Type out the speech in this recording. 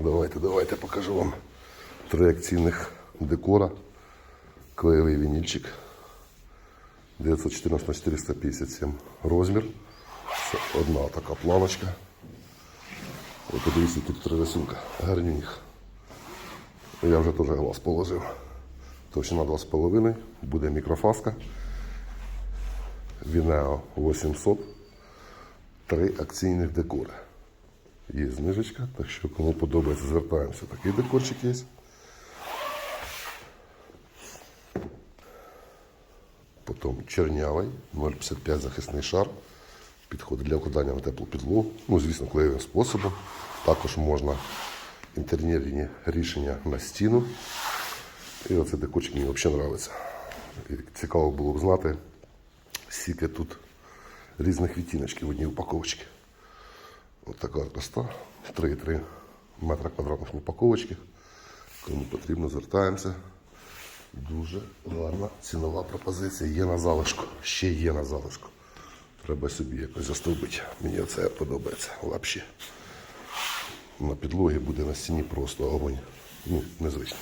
Давайте, давайте покажу вам три акційних декора. Клеєвий вінільчик. 914 на 457 розмір. Це одна така планочка. Ось подивіться, тут три рисунка. Гарні їх. Я вже теж глаз положив. Товщина 2,5, буде мікрофаска. Вінео 800. Три акційних декори. Є знижечка, так що кому подобається, звертаємося. Такий декорчик є. Потім чернявий, 0,55 захисний шар. Підходить для укладання на теплу підлогу. Ну, звісно, клеєвим способом. Також можна інтер'єрні рішення на стіну. І оцей декорчик мені взагалі подобається. Цікаво було б знати, скільки тут різних відтіночків в одній упаковочці. Ось така красота. 3,3 метра квадратних упаковочки. Кому потрібно, звертаємося. Дуже гарна цінова пропозиція. Є на залишку. Ще є на залишку. Треба собі якось застовбити. Мені це подобається. Взагалі. На підлогі буде на стіні просто огонь. Ну, незвично.